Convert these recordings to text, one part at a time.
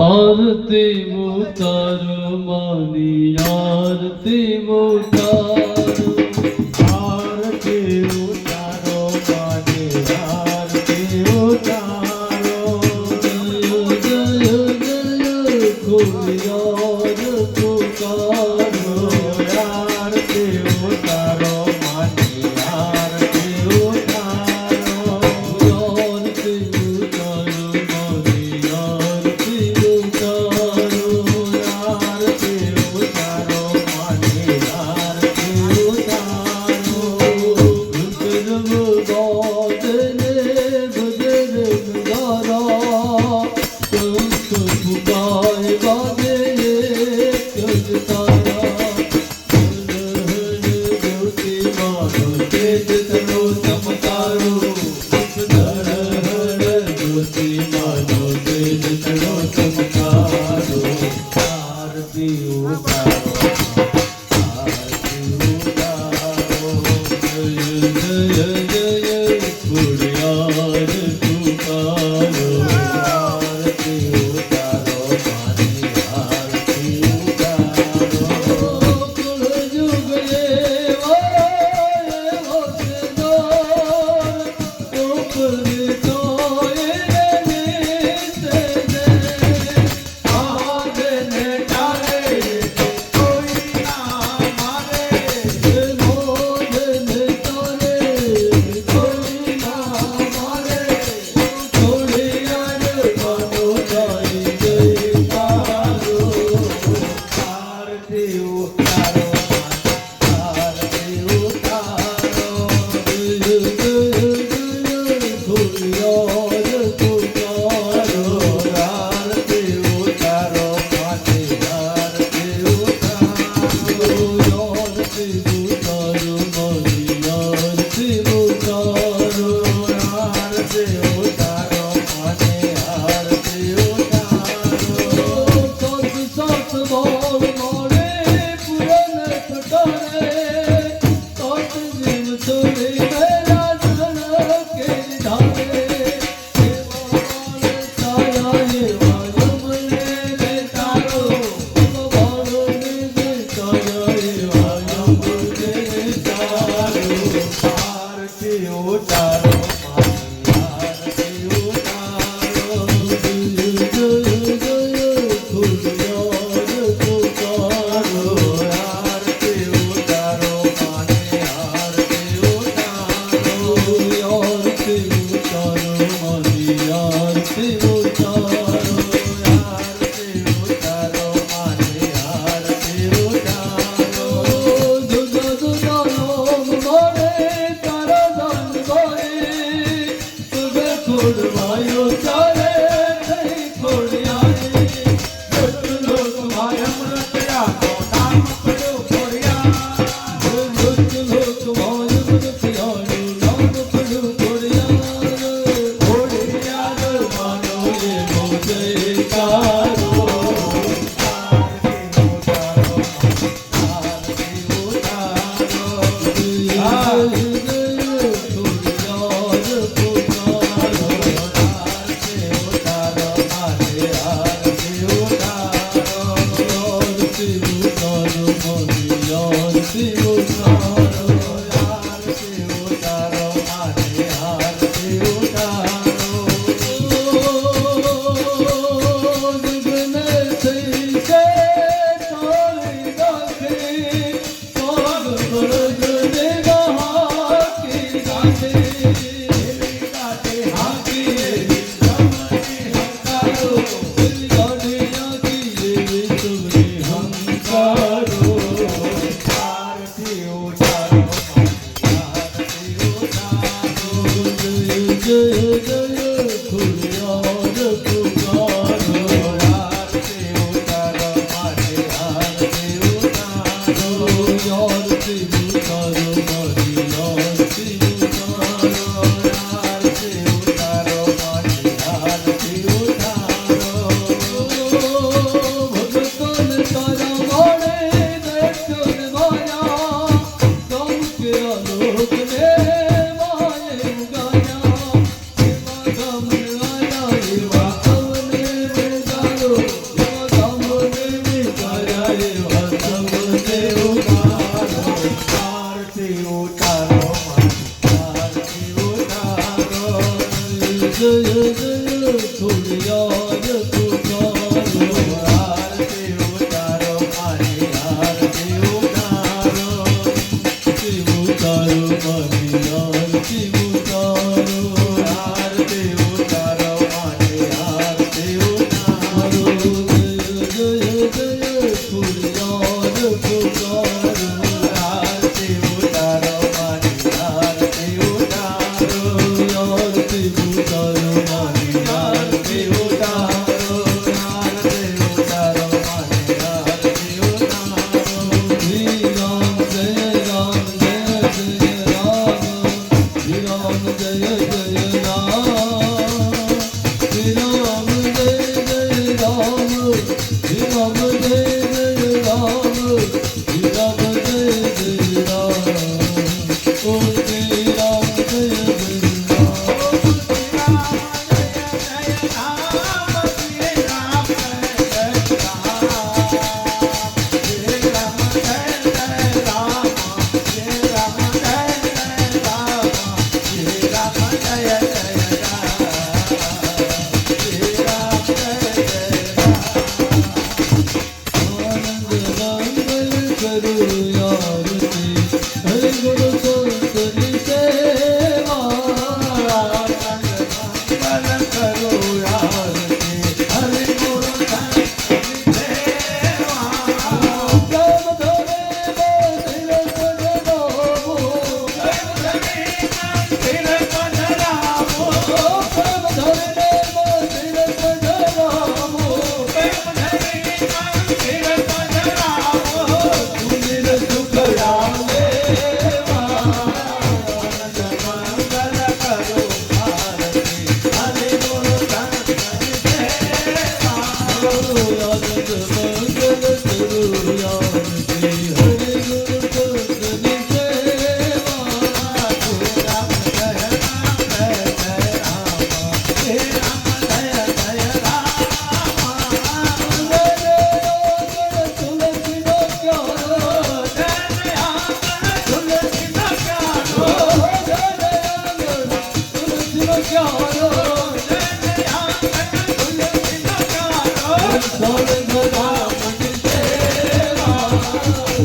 આરતી મુતાર માની આરતી ઉતારો આરતી Oh, yıl yıl yıl yıl yıl yıl yıl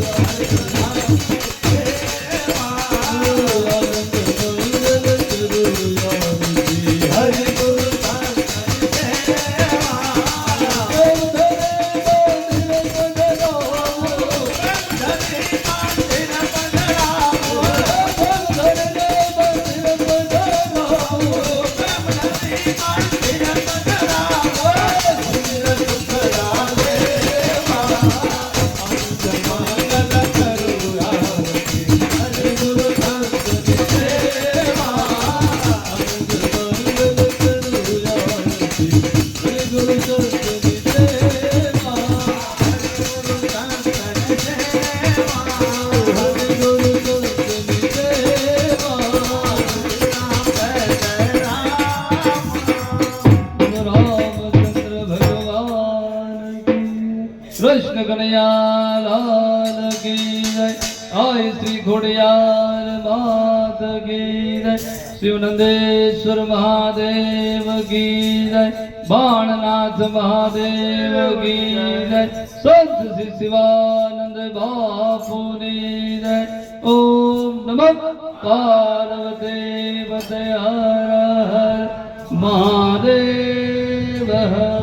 Thank you. Ghodiyar લાલ કી જય હાય શ્રી ઘોડિયાર માત કી જય શિવનંદેશ્વર મહાદેવ કી જય બાણનાથ મહાદેવ કી જય સંત શ્રી શિવાનંદ બાપુની જય. ઓમ નમઃ. પાર્વતી હર હર.